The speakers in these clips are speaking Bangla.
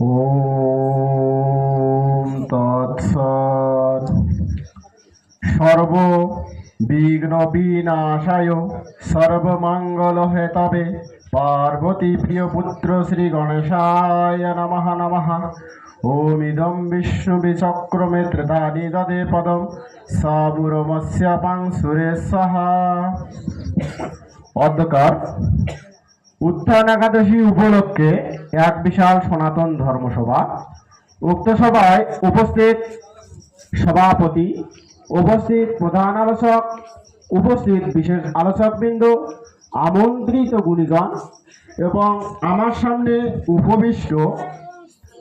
ওম সর্ব বিঘ্ন বিনাশায় সর্বমঙ্গল হেতবে পার্বতী প্রিয় পুত্র শ্রী গণেশায় নমঃ নমঃ ওমিদম বিষ্ণু বিচক্রমে ত্রিতানি দদে পদম সাবুরমস্য পাং সুরেশ্বহ অধ্যকার উত্থান একাদশী উপলক্ষে এক বিশাল সনাতন ধর্মসভা। উক্ত সভায় উপস্থিত সভাপতি, উপস্থিত প্রধান আলোচক, উপস্থিত বিশেষ আলোচকবৃন্দ, আমন্ত্রিত গুণীজন এবং আমার সামনে উপবিষ্ট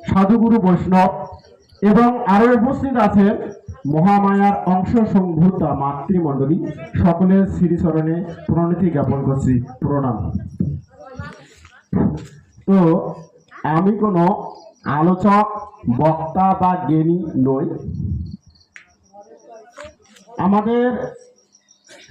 সাধুগুরু বৈষ্ণব এবং আরও উপস্থিত আছেন মহামায়ার অংশ সংভূত মাতৃমণ্ডলী। সকলের শ্রীচরণে প্রণতি জ্ঞাপন করছি। প্রণাম। তো আমি কোনো আলোচক, বক্তা বা জ্ঞানী নই। আমাদের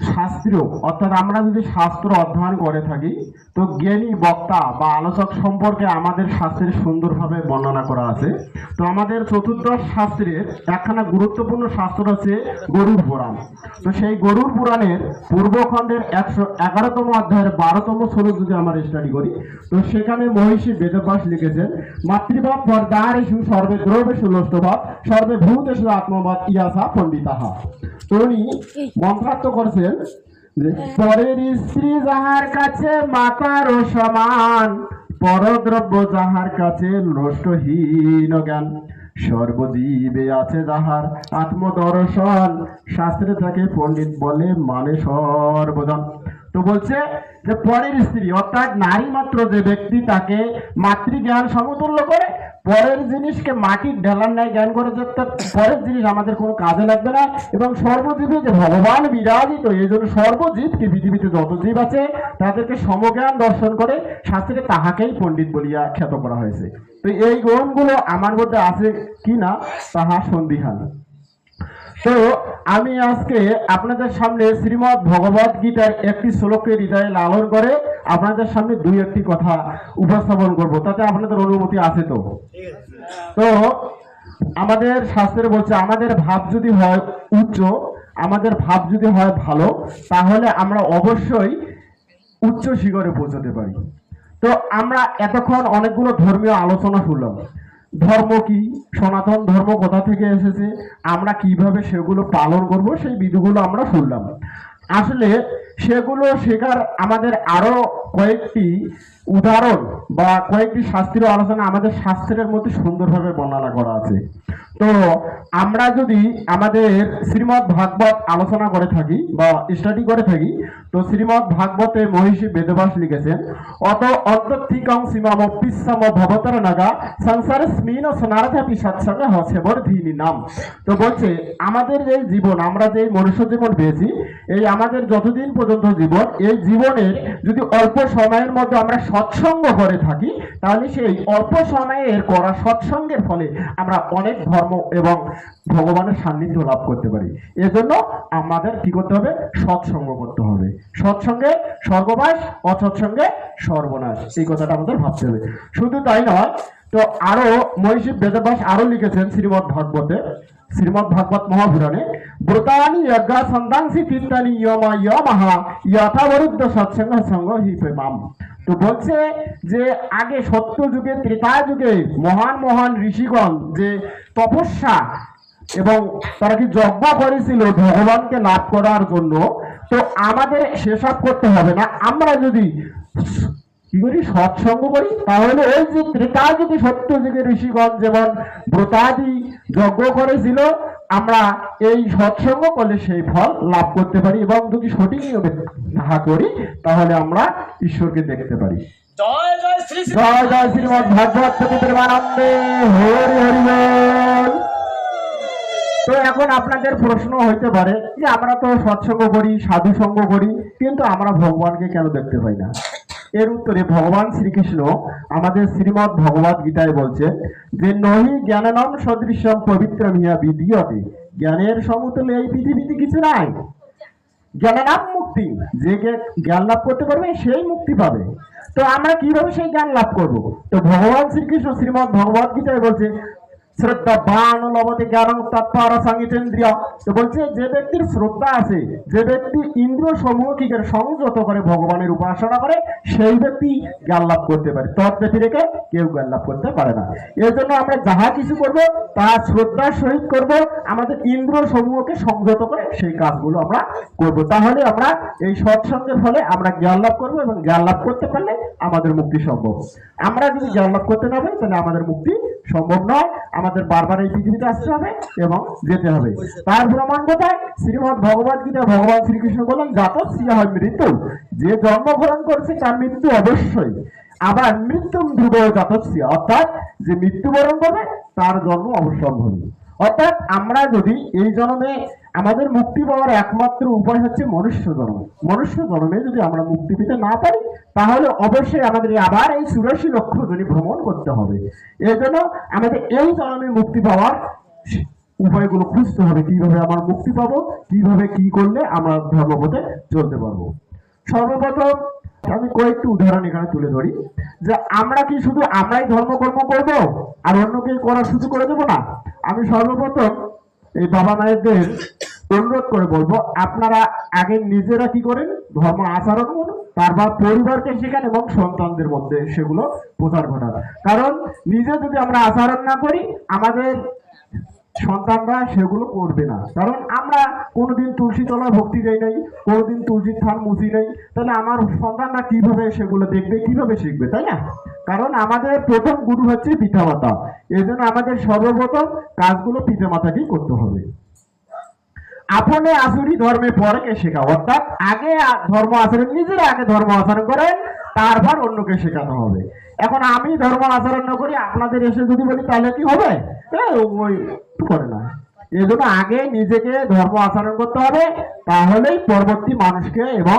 শাস্ত্র, অর্থাৎ আমরা যদি শাস্ত্র অধ্যয়ন করে থাকি তো জ্ঞানী বক্তা বা আলোচক সম্পর্কে আমাদের শাস্ত্রে সুন্দরভাবে বর্ণনা করা আছে। তো আমাদের চতুর্দশ শাস্ত্রের একখানা গুরুত্বপূর্ণ শাস্ত্র হচ্ছে গরুর পুরাণ। তো সেই গরুর পুরাণের পূর্বখণ্ডের একশো এগারোতম অধ্যায়ের বারোতম শ্লোক যদি আমরা স্টাডি করি, তো সেখানে মহিষী বেদব্যাস লিখেছেন, মাতৃভাব বরদারেশু সর্বে দ্রবেশু লোষ্টভাব সর্বে ভূতেশু আত্মবাদ ইয়াসা পণ্ডিতাহা। তো উনি মন্ত্রার্থ করেছেন পরের স্ত্রী যাহার কাছে মাতার সমান, পরদ্রব্য যাহার কাছে নষ্টহীন জ্ঞান। সর্বজীবে আছে যাহার আত্মদর্শন, শাস্ত্রে থাকে পণ্ডিত বলে মানে সর্বজন। তো বলছে যে পরের স্ত্রী, অর্থাৎ নারী মাত্র যে ব্যক্তি তাকে মাতৃজ্ঞান সমতুল্য করে পরের জিনিসকে মাটির ঢেলার ন্যায় জ্ঞান করে যে পরের জিনিস আমাদের কোনো কাজে লাগবে না। এবং সর্বজীবে যে ভগবান বিরাজিত, এই জন্য সর্বজীবকে পৃথিবীতে যত জীব আছে, তাদেরকে সমজ্ঞান দর্শন করে শাস্ত্রে তাহাকেই পণ্ডিত বলিয়া খ্যাত করা হয়েছে। তো এই গুণগুলো আমার মধ্যে আছে কি না তাহা সন্দিহান। তো আমি আজকে আপনাদের সামনে শ্রীমৎ ভগবত গীতার একটি শ্লোককে হৃদয়ে লালন করে আপনাদের সামনে দুই একটি কথা উপস্থাপন করব। তাতে আপনাদের অনুমতি আছে তো? তো আমাদের শাস্ত্রে বলছে, আমাদের ভাব যদি হয় উচ্চ, আমাদের ভাব যদি হয় ভালো, তাহলে আমরা অবশ্যই উচ্চ শিখরে পৌঁছতে পারি। তো আমরা এতক্ষণ অনেকগুলো ধর্মীয় আলোচনা শুনলাম। ধর্ম কি? সনাতন ধর্ম কোথা থেকে এসেছে? আমরা কীভাবে সেগুলো পালন করব? সেই বিধিগুলো আমরা শুনলাম। আসলে সেগুলো শেখার আমাদের আরও কয়েকটি উদাহরণ বা কয়েকটি শাস্ত্রীয় আলোচনা আমাদের শাস্ত্রের মধ্যে সুন্দরভাবে বর্ণনা করা আছে। তো আমরা যদি আমাদের শ্রীমৎ ভাগবত আলোচনা করে থাকি বা স্টাডি করে থাকি, তো শ্রীমৎ ভাগবতে মহিষী বেদবাস লিখেছেন, অত অন্তর্থিকং সীমাম পিসাম ভবতর নাগা সংসারে স্মিন স্নারথাপি সৎসঙ্গে হচ্ছে বর্ধিনী নাম। তো বলছে, আমাদের যে জীবন, আমরা যে মনুষ্য জীবন পেয়েছি, এই আমাদের যতদিন পর্যন্ত জীবন, এই জীবনের যদি অল্প সময়ের মধ্যে আমরা সৎসঙ্গ করে থাকি, তাহলে সেই অল্প সময়ের করা সৎসঙ্গের ফলে আমরা অনেক ধর্ম এবং ভগবানের সান্নিধ্য লাভ করতে পারি। এজন্য আমাদের কি করতে হবে? সৎসঙ্গ করতে হবে। সৎসঙ্গে স্বর্গবাস, অসৎসঙ্গে সর্বনাশ। এই কথাটা আমাদের ভাবতে হবে। শুধু তাই নয়, তো আরও মহিষী বেদব্যাস আরও লিখেছেন শ্রীমৎ ভাগবতে শ্রীমৎ ভাগবত মহাপুরাণে, ব্রতানি যজ্ঞা সন্তাংসি চিন্তানি ইয়মা ইয়মাহা যথাবরুদ্ধ সৎসঙ্গ সঙ্গ হি প্রেমাম তো বলছে যে আগে সত্য যুগে, ত্রেতা যুগে মহান মহান ঋষিগণ যে তপস্যা এবং তারা কি যজ্ঞ করেছিল ভগবানকে লাভ করার জন্য, তো আমাদের সেসব করতে হবে না। আমরা যদি কি করি? সৎসঙ্গ করি? তাহলে ওই যে ত্রেতা যদি সত্য যুগে ঋষিগণ যেমন ব্রতাদি যজ্ঞ করেছিল আমরা এই সৎসঙ্গ করলে সেই ফল লাভ করতে পারি এবং যদি সঠিক নিয়মে না করি তাহলে আমরা ঈশ্বরকে দেখতে পারি। জয় জয় শ্রী শ্রী জয় জয় শ্রীমদ ভাগবত প্রেমানন্দে হরি হরি তো এখন আপনাদের প্রশ্ন হইতে পারে যে আমরা তো সৎসঙ্গ করি সাধু সঙ্গ করি কিন্তু আমরা ভগবানকে কেন দেখতে পাই না? এর উত্তরে ভগবান শ্রীকৃষ্ণ আমাদের শ্রীমৎ ভগবত গীতায় বলছে যে নহি জ্ঞাননম সদৃশম পবিত্র মিয়া বিধিয়তে। জ্ঞানের সমতুল্য এই পৃথিবীতে কিছু নাই। জ্ঞানের নাম মুক্তি। যে জ্ঞা- জ্ঞান লাভ করতে পারবে, সেই মুক্তি পাবে। তো আমরা কীভাবে সেই জ্ঞান লাভ করব? তো ভগবান শ্রীকৃষ্ণ শ্রীমদ ভগবত গীতায় বলছে শ্রদ্ধা বান লবতে জ্ঞান তৎপর সঙ্গীতেন্দ্রিয় তো বলছে, যে ব্যক্তির শ্রদ্ধা আছে, যে ব্যক্তি ইন্দ্রিয় সমূহ কি করে সংযত করে ভগবানের উপাসনা করে, সেই ব্যক্তি জ্ঞান লাভ করতে পারে। তৎব্যতি রেখে কেউ জ্ঞান লাভ করতে পারে না। এর জন্য আমরা যাহা কিছু করব, তা শ্রদ্ধার সহিত করব, আমাদের ইন্দ্রিয় সমূহকে সংযত করে সেই কাজগুলো আমরা করব। তাহলে আমরা এই সৎসঙ্গের ফলে আমরা জ্ঞান লাভ করব এবং জ্ঞান লাভ করতে পারলে আমাদের মুক্তি সম্ভব। আমরা যদি জ্ঞান লাভ করতে না পারি, তাহলে আমাদের মুক্তি সম্ভব নয়। আমাদের বারবার এই পৃথিবীতে আসতে হবে এবং যেতে হবে। তার প্রমাণ কোথায়? শ্রীমদ ভগবত গীতা ভগবান শ্রীকৃষ্ণ বলেন সিয়া হয় মৃত্যু, যে জন্মগ্রহণ করছে তার মৃত্যু অবশ্যই। আবার মৃত্যু ধ্রুব জাতস্য অর্থাৎ যে মৃত্যুবরণ করবে তার জন্ম অবশ্যম্ভাবী। অর্থাৎ আমরা যদি এই জন্মে আমাদের মুক্তি পাওয়ার একমাত্র উপায় হচ্ছে মনুষ্য জন্ম। মনুষ্য জন্মে যদি আমরা মুক্তি পেতে না পারি, তাহলে অবশ্যই আমাদের আবার এই চুরাশি লক্ষ জনি ভ্রমণ করতে হবে। এই জন্য আমাদের এই জন্মে মুক্তি পাওয়ার উপায়গুলো খুঁজতে হবে, কীভাবে আমার মুক্তি পাবো, কীভাবে কি করলে আমরা ধর্মপথে চলতে পারব। সর্বপ্রথম আমি কয়েকটি উদাহরণ এখানে তুলে ধরি। যে আমরা কি শুধু আমরাই ধর্মকর্ম করব, আর অন্যকে করার সুযোগ করে দেবো না? আমি সর্বপ্রথম এই বাবা মায়েদের অনুরোধ করে বলব, আপনারা আগে নিজেরা কি করেন? ধর্ম আচরণ করুন, তারপর পরিবারকে শেখান এবং সন্তানদের মধ্যে সেগুলো প্রচার ঘটান। কারণ নিজে যদি আমরা আচরণ না করি, আমাদের সন্তানরা সেগুলো করবে না। কারণ আমরা কোনোদিন তুলসী তলায় ভক্তি দেই নাই কোনোদিন তুলসী থান মুছি নেই। তাহলে আমার সন্তানরা কীভাবে সেগুলো দেখবে কীভাবে শিখবে তাই না? কারণ আমাদের প্রথম গুরু হচ্ছে পিতামাতা। এই জন্য আমাদের সর্বপ্রথম কাজগুলো পিতামাতাকেই করতে হবে। আপনে আসুরি ধর্মে পরকে শেখা। অর্থাৎ আগে ধর্ম আচরণ নিজেরা আগে ধর্ম আচরণ করেন তারপর অন্যকে শেখাতে হবে। এখন আমি ধর্ম আচরণ না করি আপনাদের এসে যদি বলি তাহলে কি হবে? এ, ওই করে না। এই জন্য আগে নিজেকে ধর্ম আচরণ করতে হবে, তাহলেই পরবর্তী মানুষকে এবং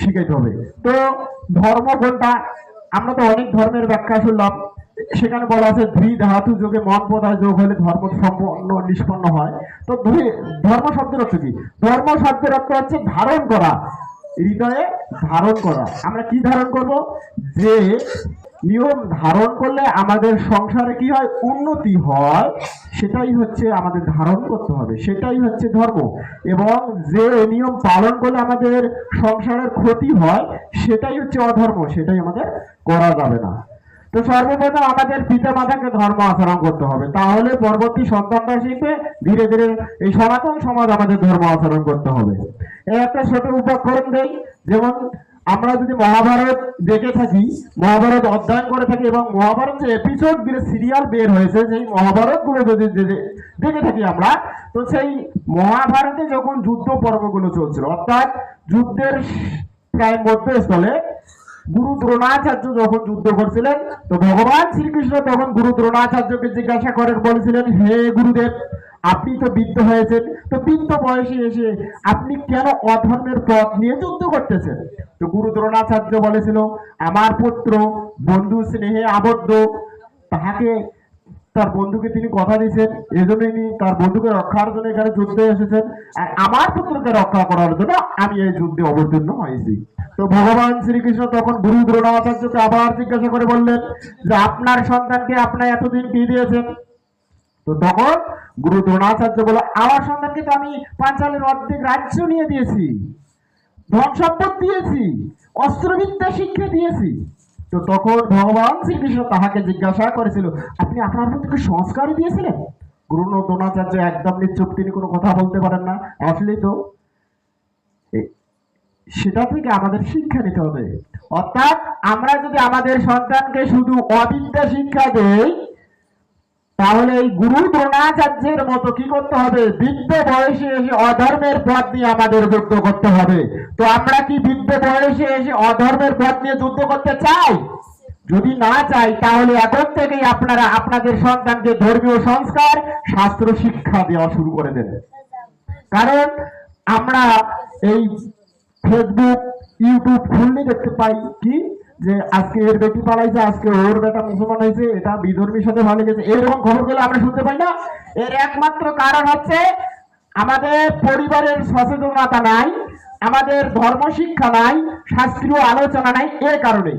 শিখাইতে হবে। তো ধর্ম কোনটা? আমরা তো অনেক ধর্মের ব্যাখ্যা শুনলাম। সেখানে বলা আছে, ধৃ ধাতু যোগে মন পদায় যোগ হলে ধর্ম সম্পন্ন, নিষ্পন্ন হয়। তো ধর্ম শব্দের অর্থ কি? ধর্ম শব্দের অর্থ হচ্ছে ধারণ করা, হৃদয়ে ধারণ করা। আমরা কি ধারণ করব? যে নিয়ম ধারণ করলে আমাদের সংসারে কি হয়? উন্নতি হয়। সেটাই হচ্ছে আমাদের ধারণ করতে হবে। সেটাই হচ্ছে ধর্ম। এবং যে নিয়ম পালন করলে আমাদের সংসারের ক্ষতি হয়, সেটাই হচ্ছে অধর্ম। সেটাই আমাদের করা যাবে না। তো সর্বপ্রথম আমাদের পিতা মাতাকে ধর্ম আচরণ করতে হবে। তাহলে পরবর্তী সন্তানরা শিখবে ধীরে ধীরে এই সনাতন সমাজ আমাদের ধর্ম আচরণ করতে হবে। একটা ছোট উপকরণ দেই। যেমন আমরা যদি মহাভারত দেখে থাকি, মহাভারত অধ্যয়ন করে থাকি এবং মহাভারত যে এপিসোড সিরিয়াল বের হয়েছে, সেই মহাভারতগুলো যদি দেখে থাকি আমরা, তো সেই মহাভারতে যখন যুদ্ধ পর্বগুলো চলছিল, অর্থাৎ যুদ্ধের প্রায় মধ্যস্থলে গুরু দ্রোণাচার্য যখন যুদ্ধ করছিলেন, তো ভগবান শ্রীকৃষ্ণ তখন গুরু দ্রোণাচার্যকে জিজ্ঞাসা করেন, বলেছিলেন, হে গুরুদেব, আপনি তো বৃদ্ধ হয়েছেন, তো বৃদ্ধ বয়সে এসে আপনি কেন অধর্মের পথ নিয়ে যুদ্ধ করতেছেন? তো গুরু দ্রোণাচার্য বলেছিল, আমার পুত্র, বন্ধু স্নেহে আবদ্ধ, তাহাকে তার বন্ধুকে তিনি কথা দিয়েছেন এই জন্য তিনি তার বন্ধুকে রক্ষার জন্য এখানে যুদ্ধে এসেছেন। আর আমার পুত্রকে রক্ষা করার জন্য আমি এই যুদ্ধে অবতীর্ণ হয়েছি। তো ভগবান শ্রীকৃষ্ণ তখন গুরু দ্রোণাচার্যকে আবার জিজ্ঞাসা করে বললেন যে, আপনার সন্তানকে আপনার এতদিন কি দিয়েছেন? তো তখন গুরু দ্রোণাচার্য বলে আমার সন্তানকে তো আমি পাঞ্চালের অর্ধেক রাজ্য নিয়ে দিয়েছি, ধন সম্পদ দিয়েছি, অস্ত্রবিদ্যা শিক্ষা দিয়েছি তো তখন ভগবান শ্রীকৃষ্ণ তাহাকে জিজ্ঞাসা করেছিল, আপনি আপনার মধ্যে সংস্কার দিয়েছিলেন? গুরু দ্রোণাচার্য একদম নিশ্চুপ তিনি কোনো কথা বলতে পারেন না। আসলেই তো সেটা থেকে আমাদের শিক্ষা নিতে হবে। অর্থাৎ আমরা যদি আমাদের সন্তানকে শুধু অবিদ্যা শিক্ষা দেই তাহলে এই গুরু দ্রোণাচার্যের মতো কি করতে হবে? বৃদ্ধ বয়সে এসে অধর্মের পথ নিয়ে আমাদের যুদ্ধ করতে হবে। তো আমরা কি বৃদ্ধ বয়সে এসে অধর্মের পথ নিয়ে যুদ্ধ করতে চাই? যদি না চাই, তাহলে এখন থেকেই আপনারা আপনাদের সন্তানকে ধর্মীয় সংস্কার, শাস্ত্র শিক্ষা দেওয়া শুরু করে দেন কারণ আমরা এই ফেসবুক ইউটিউব খুললে দেখতে পাই কি? যে আজকে এর বেটি পালাইছে, আজকে ওর বেটা মুসলমান হয়েছে, এটা বিধর্মীর সাথে ভালো গেছে এরকম খবরগুলো আমরা শুনতে পাই না। এর একমাত্র কারণ হচ্ছে আমাদের পরিবারের সচেতনতা নাই, আমাদের ধর্ম শিক্ষা নাই, শাস্ত্রীয় আলোচনা নাই এর কারণে।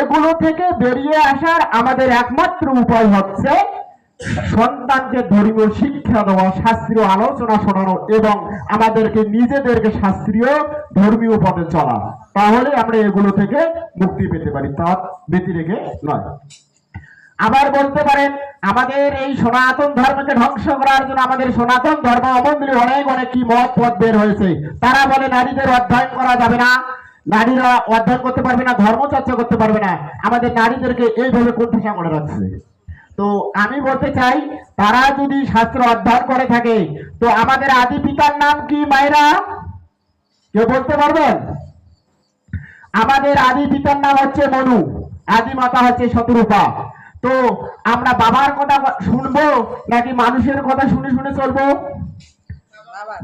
এগুলো থেকে বেরিয়ে আসার আমাদের একমাত্র উপায় হচ্ছে সন্তানকে ধর্মীয় শিক্ষা দেওয়া, শাস্ত্রীয় আলোচনা শোনানো এবং আমাদেরকে নিজেদেরকে শাস্ত্রীয় ধর্মীয় পথে চলা। তাহলে আমরা এগুলো থেকে মুক্তি পেতে পারি তা ব্যতি রেখে নয়। আবার বলতে পারেন, আমাদের এই সনাতন ধর্মকে ধ্বংস করার জন্য আমাদের সনাতন ধর্ম অবলম্বী অনেক অনেক কি মত পথ বের হয়েছে। তারা বলে নারীদের অধ্যয়ন করা যাবে না, নারীরা অধ্যয়ন করতে পারবে না ধর্ম চর্চা করতে পারবে না। আমাদের নারীদেরকে এইভাবে কোণঠাসা করে রাখছে। তো আমি বলতে চাই, তারা যদি শাস্ত্র অধ্যয়ন করে থাকে, তো আমাদের আদি পিতার নাম কি মায়েরা? কেউ বলতে পারবেন? আমাদের আদি পিতার নাম হচ্ছে মনু, আদি মাতা হচ্ছে শতরূপা। তো আমরা বাবার কথা শুনব নাকি মানুষের কথা শুনে শুনে চলবো?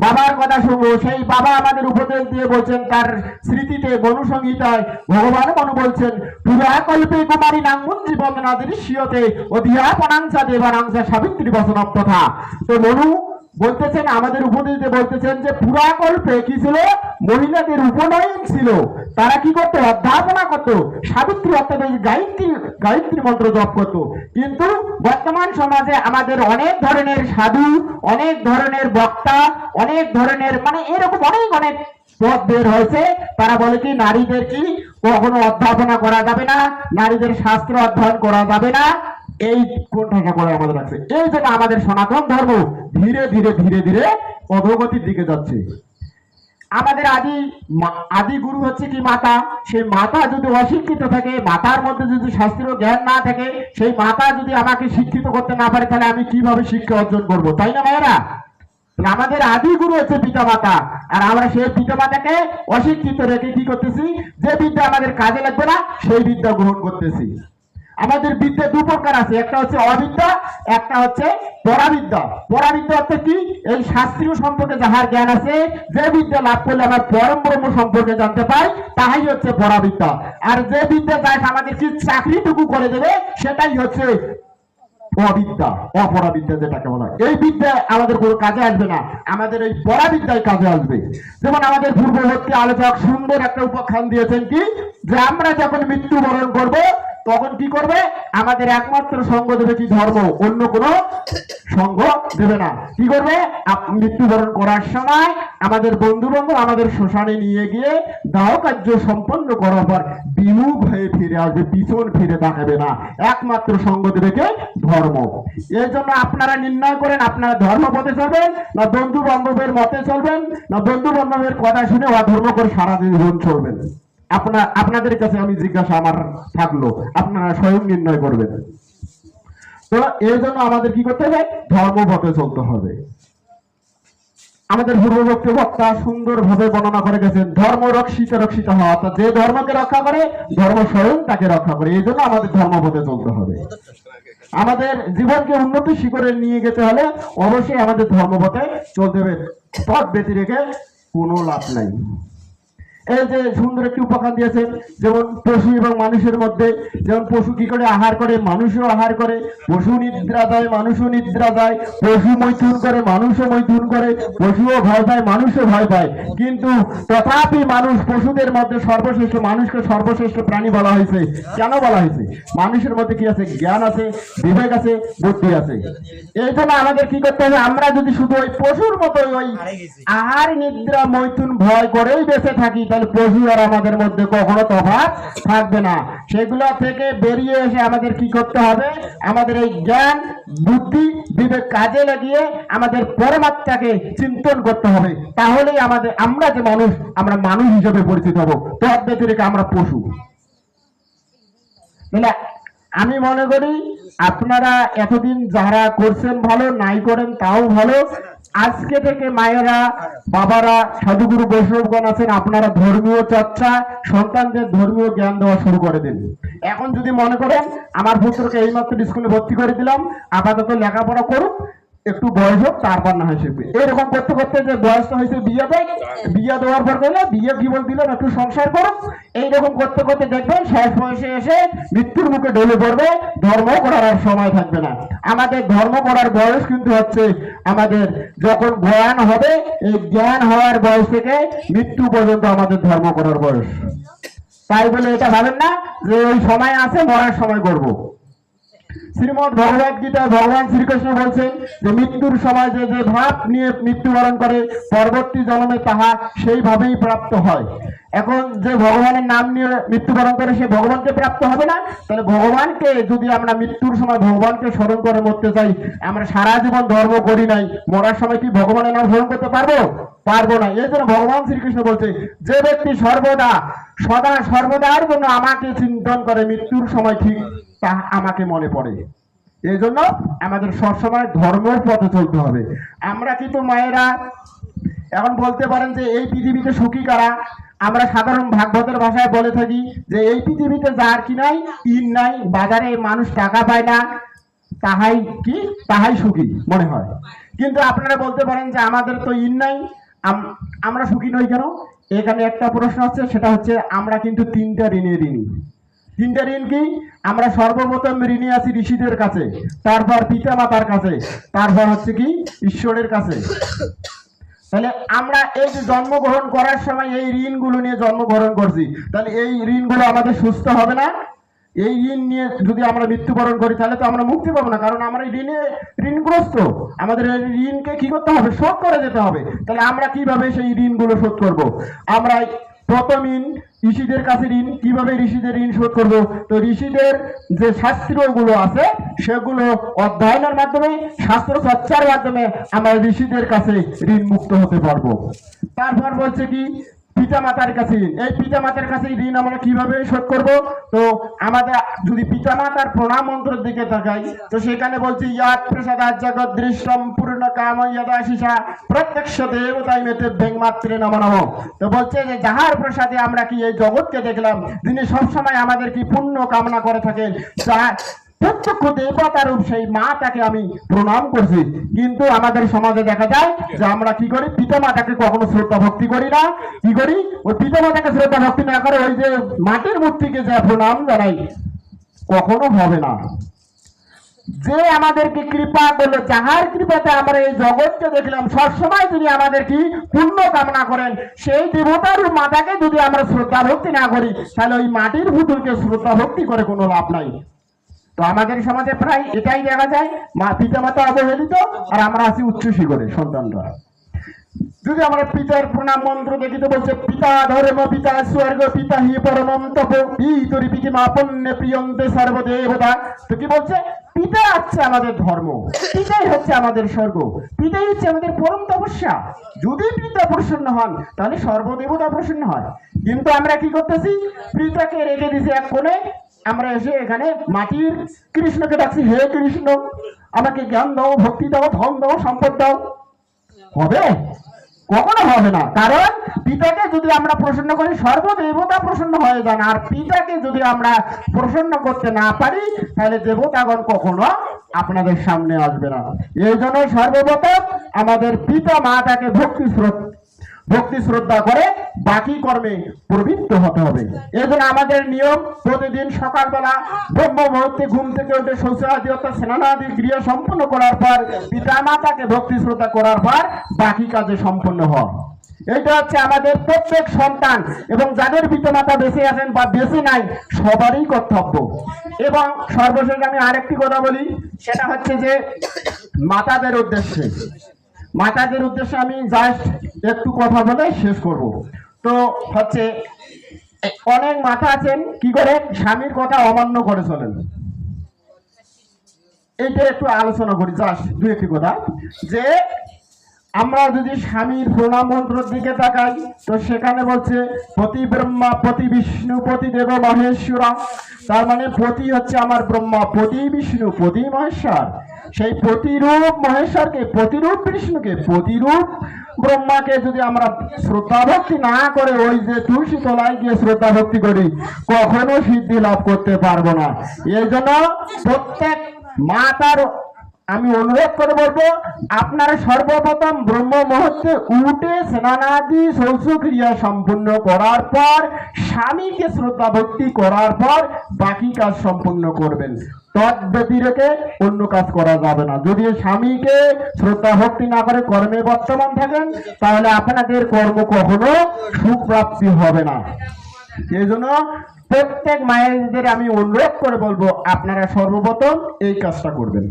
বাবার কথা শুনব, সেই বাবা আমাদের উপদেশ দিয়ে বলছেন, তার স্মৃতিতে মনু সংহিতায় ভগবান মনু বলছেন, পুরা কল্পে কুমারী নাঙ্গুন জীবন নাদের শিয়তে অধিয়াপনাংসা দেবানাংসা সাবিত্রী বসন তথা। তো মনু বলতেছেন, আমাদের উপদেশ বলতেছেন যে পুরা কল্পে কি ছিল? মহিলাদের উপনয়ন ছিল। তারা কি করতো? অধ্যাপনা করতো। সাবিত্রী অর্থাৎ ওই গায়ত্রী গায়ত্রী মন্ত্র জপ করতো। কিন্তু বর্তমান সমাজে আমাদের অনেক ধরনের সাধু, অনেক ধরনের বক্তা, অনেক ধরনের মানে এরকম অনেক অনেক পথ বের হয়েছে। তারা বলে কি, নারীদের কি? কখনো অধ্যাপনা করা যাবে না। নারীদের শাস্ত্র অধ্যয়ন করা যাবে না। এই কোনটা করে আমাদের আছে? এই জন্য আমাদের সনাতন ধর্ম, ধীরে ধীরে ধীরে ধীরে অধোগতির দিকে যাচ্ছে। আমাদের আদি আদি গুরু হচ্ছে কি মাতা? সেই মাতা যদি অশিক্ষিত থাকে, মাতার মধ্যে যদি শাস্ত্রীয় জ্ঞান না থাকে, সেই মাতা যদি আমাকে শিক্ষিত করতে না পারে, তাহলে আমি কীভাবে শিক্ষা অর্জন করব? তাই না ভাইয়েরা? আমাদের আদি গুরু হচ্ছে পিতা মাতা আর আমরা সেই পিতা মাতাকে অশিক্ষিত রেখে কি করতেছি? যে বিদ্যা আমাদের কাজে লাগবে না, সেই বিদ্যা গ্রহণ করতেছি। আমাদের বিদ্যা দু প্রকার আছে, একটা হচ্ছে অবিদ্যা, একটা হচ্ছে পরাবিদ্যা। পরাবিদ্যা অর্থাৎ কি? এই শাস্ত্রীয় সম্পর্কে যাহার জ্ঞান আছে, যে বিদ্যা লাভ করলে আমরা পরম ব্রহ্ম সম্পর্কে জানতে পাই, তাহাই হচ্ছে পরাবিদ্যা। আর যে বিদ্যা যাই আমাদের কি চাকরিটুকু করে দেবে, সেটাই হচ্ছে অবিদ্যা, অপরাবিদ্যা যেটাকে বলা। এই বিদ্যা আমাদের কোনো কাজে আসবে না, আমাদের এই পরাবিদ্যায় কাজে আসবে। যেমন আমাদের পূর্ববর্তী আলোচক সুন্দর একটা উপাখ্যান দিয়েছেন কি, যে আমরা যখন মৃত্যুবরণ করব তখন কি করবে? আমাদের একমাত্র সঙ্গ দেবে কি ধর্ম, অন্য কোনো সঙ্গ দেবে না। কি করবে? মৃত্যুবরণ করার সময় আমাদের বন্ধু বান্ধব আমাদের শ্মশানে নিয়ে গিয়ে দাহ কার্য সম্পন্ন করার পর বিমুখ হয়ে ফিরে আসবে, পিছন ফিরে তাকাবে না। একমাত্র সঙ্গ দেবে কে? ধর্ম। এই জন্য আপনারা নির্ণয় করেন, আপনারা ধর্ম পথে চলবেন, না বন্ধু বান্ধবের মতে চলবেন, না বন্ধু বান্ধবের কথা শুনে অধর্ম করে সারা জীবন চলবেন। আপনার, আপনাদের কাছে আমি জিজ্ঞাসা, আমার থাকল। আপনারা স্বয়ং নির্ণয় করবেন। তো এই জন্য আমাদের কি করতে হবে? ধর্ম পথে চলতে হবে। আমাদের পূর্ববর্তী বক্তা সুন্দর ভাবে বর্ণনা করে গেছেন, ধর্ম রক্ষিত রক্ষিত হওয়া। অর্থাৎ যে ধর্মকে রক্ষা করে, ধর্ম স্বয়ং তাকে রক্ষা করে। এই জন্য আমাদের ধর্ম পথে চলতে হবে। আমাদের জীবনকে উন্নতি শিখরে নিয়ে যেতে হলে অবশ্যই আমাদের ধর্মপথে চলতে হবে। পথ ব্যতি রেখে কোনো লাভ নাই। এই যে সুন্দর একটি উপাখ্যান দিয়েছেন যেমন পশু এবং মানুষের মধ্যে যেমন পশু কি করে আহার করে মানুষও আহার করে পশু নিদ্রা যায় মানুষও নিদ্রা যায় পশু মৈথুন করে মানুষও মৈথুন করে পশুও ভয় পায় মানুষও ভয় পায়। কিন্তু তথাপি মানুষ পশুদের মধ্যে সর্বশ্রেষ্ঠ মানুষকে সর্বশ্রেষ্ঠ প্রাণী বলা হয়েছে। কেন বলা হয়েছে? মানুষের মধ্যে কি আছে? জ্ঞান আছে বিবেক আছে বুদ্ধি আছে। এই জন্য আমাদের কি করতে হবে? আমরা যদি শুধু ওই পশুর মতো ওই আহার নিদ্রা মৈথুন ভয় করেই বেঁচে থাকি তাহলে পশু আর আমাদের মধ্যে কখনো তফাৎ থাকবে না। সেগুলো থেকে বেরিয়ে এসে আমাদের কি করতে হবে? আমাদের এই জ্ঞান, বুদ্ধি, বিবেক কাজে লাগিয়ে আমাদের পরমাত্মাকে চিন্তন করতে হবে। তাহলেই আমাদের, আমরা যে মানুষ, আমরা মানুষ হিসেবে পরিচিত আমরা পশু। আমি মনে করি, আপনারা এতদিন যারা করছেন ভালো, নাই করেন তাও ভালো। আজকে থেকে মায়েরা, বাবারা, সাধুগুরু বৈষ্ণবগণ আছেন, আপনারা ধর্মীয় চর্চা, সন্তানদের ধর্মীয় জ্ঞান দেওয়া শুরু করে দিন। এখন যদি মনে করেন, আমার পুত্রকে এইমাত্র স্কুলে ভর্তি করে দিলাম, আপাতত লেখাপড়া করুক একটু বয়স হোক তারপর না হয় শিখবে এরকম করতে করতে যে বয়সটা হয়েছে বিয়ে দেয় বিয়ে দেওয়ার পর গেলে বিয়ে কি বল দিলাম একটু সংসার করো এইরকম করতে করতে দেখবেন শেষ বয়সে এসে মৃত্যুর মুখে ঢলে পড়বে ধর্ম করার আর সময় থাকবে না। আমাদের ধর্ম করার বয়স কিন্তু হচ্ছে আমাদের যখন জ্ঞান হবে এই জ্ঞান হওয়ার বয়স থেকে মৃত্যু পর্যন্ত আমাদের ধর্ম করার বয়স। তাই বলে এটা ভাবেন না যে ওই সময় আছে মরার সময় করব। শ্রীমদ ভগবত গীতায় ভগবান শ্রীকৃষ্ণ বলছেন যে মৃত্যুর সময় যে যে ভাব নিয়ে মৃত্যুবরণ করে, পরবর্তী জন্মে তাহা সেইভাবেই প্রাপ্ত হয়। এখন যে ভগবানের নাম নিয়ে মৃত্যুবরণ করে সে ভগবানকে প্রাপ্ত হবে না, তাহলে ভগবানকে যদি আমরা মৃত্যুর সময় ভগবানকে স্মরণ করে মরতে চাই, আমরা সারা জীবন ধর্ম করি নাই, মরার সময় কি ভগবানের নাম স্মরণ করতে পারব? পারব না। এই জন্য ভগবান শ্রীকৃষ্ণ বলছে, যে ব্যক্তি সর্বদা, সদা, সর্বদার জন্য আমাকে চিন্তন করে মৃত্যুর সময় ঠিক তা আমাকে মনে পড়ে। এই জন্য আমাদের সবসময় ধর্মের পথে চলতে হবে। আমরা কিন্তু মায়েরা, এখন বলতে পারেন যে এই পৃথিবীতে সুখী কারা? আমরা সাধারণ ভাগবতের ভাষায় বলে থাকি যে এই পৃথিবীতে যার কি নাই, ইন নাই, বাজারে মানুষ টাকা পায় না, তাহাই কি? তাহাই সুখী মনে হয়। কিন্তু আপনারা বলতে পারেন যে আমাদের তো ইন নাই, আম- আমরা সুখী নই কেন? এখানে একটা প্রশ্ন আছে, সেটা হচ্ছে আমরা কিন্তু তিনটা ঋণে ঋণী। তিনটা ঋণ কি? আমরা সর্বপ্রথম ঋণী আছি ঋষিদের কাছে, তারপর পিতা মাতার কাছে, তারপর হচ্ছে কি? ঈশ্বরের কাছে। তাহলে আমরা এই যে জন্মগ্রহণ করার সময় এই ঋণগুলো নিয়ে জন্মগ্রহণ করছি, তাহলে এই ঋণগুলো আমাদের সুস্থ হবে না? এই ঋণ নিয়ে যদি আমরা মৃত্যুবরণ করি, তাহলে তো আমরা মুক্তি পাবো না, কারণ আমরা এই ঋণে ঋণগ্রস্ত। আমাদের এই ঋণকে কি করতে হবে? শোধ করে যেতে হবে। তাহলে আমরা কীভাবে সেই ঋণগুলো শোধ করব? আমরা প্রথম ঋণ ঋষিদের কাছে ঋণ, কীভাবে ঋষিদের ঋণ শোধ করব? তো ঋষিদের যে শাস্ত্রগুলো আছে, সেগুলো অধ্যয়নের মাধ্যমে শাস্ত্র চর্চার মাধ্যমে আমরা ঋষিদের কাছে ঋণ মুক্ত হতে পারব। তারপর বলছে কি পিতা মাতার কাছে, এই পিতা মাতার কাছে ঋণ আমরা কীভাবে শোধ করব? তো আমাদের যদি পিতা মাতার প্রণাম মন্ত্রের দিকে তাকাই, তো সেখানে বলছে জগৎ পূর্ণ কাম ইয়াদা শিশা মেতে তো বলছে যে, যাহার প্রসাদে আমরা কি এই জগৎকে দেখলাম তিনি সবসময় আমাদের কি পুণ্য কামনা করে থাকেন প্রত্যক্ষ দেবতার রূপ সেই মা তাকে আমি প্রণাম করছি। কিন্তু আমাদের সমাজে দেখা যায় যে আমরা কি করি? পিতা মাতাকে কখনো শ্রদ্ধা ভক্তি করি না। কি করি? ওই পিতা মাতাকে শ্রদ্ধা ভক্তি না করে ওই যে মাটির মূর্তিকে যা প্রণাম জানাই, কখনো হবে না। যে আমাদেরকে কৃপা করল, যাহার কৃপাতে আমরা এই জগৎকে দেখলাম, সবসময় যদি আমাদের কি? পুণ্য কামনা করেন। সেই দেবতার মাতাকে যদি আমরা শ্রদ্ধা ভক্তি না করি, তাহলে ওই মাটির পুতুলকে শ্রদ্ধা ভক্তি করে কোনো লাভ নাই। তো আমাদের সমাজে প্রায় এটাই দেখা যায়, মা পিতা মাতা অবহেলিত, আর আমরা আছি উচ্ছ্বসী করে সন্তানরা। যদি আমরা পিতার প্রণাম মন্ত্র দেখি তো বলছে পিতা ধর্ম, পিতা স্বর্গ, পিতা হি পরমম তপ পিতরি পিতি মা পণ্যে প্রিয়ন্তে সর্বদেবতা। তো কি বলছে? পিতা হচ্ছে আমাদের ধর্ম, পিতাই হচ্ছে আমাদের স্বর্গ, পিতাই হচ্ছে আমাদের পরম তপস্যা। যদি পিতা প্রসন্ন হন, তাহলে সর্বদেবতা প্রসন্ন হয়। কিন্তু আমরা কি করতেছি? পিতাকে রেখে দিছি এক কোণে আমরা এসে এখানে মাটির কৃষ্ণকে ডাকছি, হে কৃষ্ণ, আমাকে জ্ঞান দাও, ভক্তি দাও, ধন দাও, সম্পদ দাও। হবে? কখনো হবে না। কারণ পিতাকে যদি আমরা প্রসন্ন করি, সর্বদেবতা প্রসন্ন হয়ে যান। আর পিতাকে যদি আমরা প্রসন্ন করতে না পারি, তাহলে দেবতাগণ কখনো আপনাদের সামনে আসবে না। এই জন্য সর্বপ্রথম আমাদের পিতা মাতাকে ভক্তি শ্রদ্ধা ভক্তি শ্রদ্ধা করে বাকি কর্মে প্রবৃত্ত হতে হবে। এই জন্য আমাদের নিয়ম, প্রতিদিন সকালবেলা ব্রহ্ম মুহূর্তে ঘুম থেকে উঠে শৌচাদি অর্থাৎ স্নানাদি ক্রিয়া সম্পন্ন করার পর পিতা মাতাকে ভক্তি শ্রদ্ধা করার পর বাকি কাজে সম্পন্ন হওয়া এটা হচ্ছে আমাদের প্রত্যেক সন্তান এবং যাদের পিতামাতা বেঁচে আছেন বা বেঁচে নাই, সবারই কর্তব্য। এবং সর্বশেষ আমি আরেকটি কথা বলি, সেটা হচ্ছে যে মাতাদের উদ্দেশ্যে। মাতাদের উদ্দেশ্যে আমি জাস্ট একটু কথা বলে শেষ করব। তো হচ্ছে অনেক মাথা আছেন, কি করে? স্বামীর কথা অমান্য করে চলেন। এইটা একটু আলোচনা করি, জাস্ট দু একটি কথা। যে আমরা যদি স্বামীর প্রণাম মন্ত্রের দিকে তাকাই, তো সেখানে বলছে, পতি ব্রহ্মা, পতি বিষ্ণু, পতি দেব মহেশ্বরা। তার মানে পতি হচ্ছে আমার ব্রহ্মা প্রতি বিষ্ণু প্রতি মহেশ্বর। সেই প্রতিরূপ মহেশ্বরকে, প্রতিরূপ বিষ্ণুকে, প্রতিরূপ ব্রহ্মাকে যদি আমরা শ্রদ্ধা ভক্তি না করে ওই যে তুলসী তলায় গিয়ে শ্রদ্ধা ভক্তি করি, কখনো সিদ্ধি লাভ করতে পারব না। এই জন্য প্রত্যেক মাতার আমি অনুরোধ করে বলব, আপনারা সর্বপ্রথম ব্রহ্ম মুহূর্তে উঠে স্নানাদি, শৌচক্রিয়া সম্পূর্ণ করার পর স্বামীকে শ্রদ্ধা ভক্তি করার পর বাকি কাজ সম্পূর্ণ করবেন। ব্যতিরেকে অন্য কাজ করা যাবে না। যদি স্বামীকে শ্রদ্ধা ভক্তি না করে কর্মে বর্তমান থাকেন, তাহলে আপনাদের কর্ম কখনো সুপ্রাপ্তি হবে না। এই জন্য প্রত্যেক মায়েদের আমি অনুরোধ করে বলব, আপনারা সর্বপ্রথম এই কাজটা করবেন।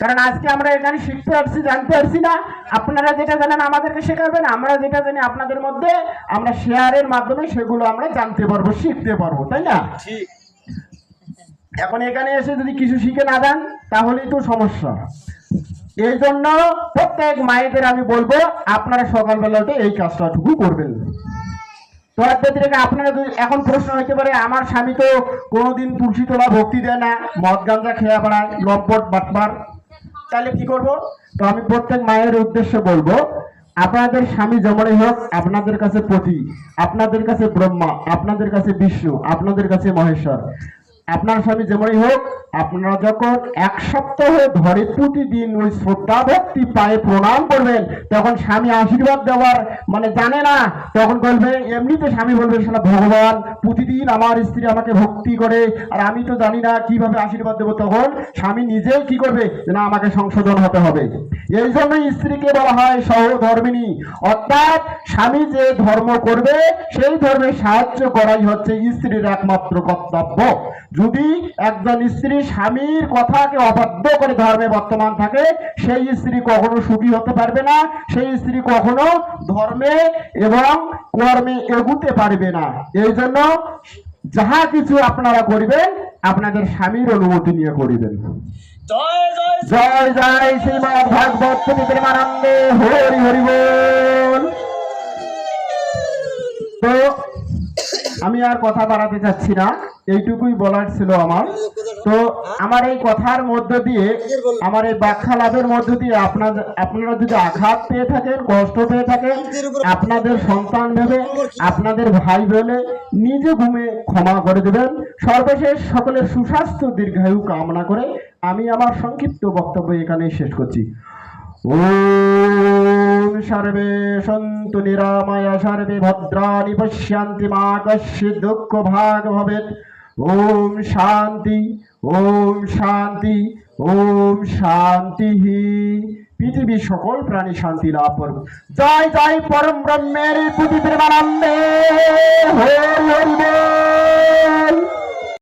কারণ আজকে আমরা এখানে শিখতে পারছি জানতে পারছি না। আপনারা যেটা জানেন আমাদেরকে শেখাবেন আমরা যেটা জানি আপনাদের মধ্যে আমরা শেয়ারের মাধ্যমে সেগুলো আমরা জানতে পারব শিখতে পারব তাই না? এখন এখানে এসে যদি কিছু শিখে না দেন তাহলেই তো সমস্যা। এই জন্য প্রত্যেক মায়েদের আমি বলব আপনারা সকালবেলা উঠে এই কাজটাটুকু করবেন। থেকে আপনারা এখন প্রশ্ন হইতে পারে আমার স্বামী তো কোনোদিন তুলসী তোলা ভক্তি দেয় না মদ গাঞ্জা খেয়া বেড়ায় লম্পট বাটবার। তাহলে কি করব? তো আমি প্রত্যেক মায়ের উদ্দেশ্যে বলব, আপনাদের স্বামী যেমনই হোক, আপনাদের কাছে পতি, আপনাদের কাছে ব্রহ্মা, আপনাদের কাছে বিষ্ণু, আপনাদের কাছে মহেশ্বর। আপনার স্বামী যেমনই হোক, আপনারা যখন এক সপ্তাহ ধরে প্রতিদিন ওই শ্রদ্ধা ভক্তি পায়ে প্রণাম করবেন, তখন স্বামী আশীর্বাদ দেওয়ার মানে জানে না, তখন বলবে, এমনিতে স্বামী বলবে সেটা ভগবান, প্রতিদিন আমার স্ত্রী আমাকে ভক্তি করে, আর আমি তো জানি না কীভাবে আশীর্বাদ দেবো। তখন স্বামী নিজেই কি করবে? না, আমাকে সংশোধন হতে হবে। এই জন্যই স্ত্রীকে বলা হয় সহধর্মিনী। অর্থাৎ স্বামী যে ধর্ম করবে, সেই ধর্মে সাহায্য করাই হচ্ছে স্ত্রীর একমাত্র কর্তব্য। যদি একজন স্ত্রী স্বামীর কথাকে অবাধ্য করে ধর্মে বর্তমান থাকে সেই স্ত্রী কখনো সুখী হতে পারবে না সেই স্ত্রী কখনো ধর্মে এবং কর্মে এগুতে পারবে না। এই জন্য যাহা কিছু আপনারা করিবেন আপনাদের স্বামীর অনুমতি নিয়ে করিবেন। জয় জয় শ্রী- শ্রীমদ ভাগবত প্রেমানন্দে হরি হরি বল। তো আমি আর কথা বাড়াতে চাচ্ছি না। এইটুকুই বলার ছিল আমার। তো আমার এই কথার মধ্য দিয়ে, আমার এই ব্যাখ্যা লাভের মধ্য দিয়ে আপনাদের আপনারা যদি আঘাত পেয়ে থাকেন, কষ্ট পেয়ে থাকেন, আপনাদের সন্তান ভেবে, আপনাদের ভাই বলে নিজে ঘুমে ক্ষমা করে দেবেন। সর্বশেষ সকলের সুস্বাস্থ্য, দীর্ঘায়ু কামনা করে আমি আমার সংক্ষিপ্ত বক্তব্য এখানেই শেষ করছি। ওম সর্বে সন্তু নিরাময় সর্বে ভদ্রাণি পশ্যন্তি মা কশ্চিৎ দুঃখ ভাগ ভবেৎ ওম শান্তি ওম শান্তি ওম শান্তি পৃথিবীর সকল প্রাণী শান্তি লাভ করুক জয় জয় পরম ব্রহ্মের প্রতি হরি হরি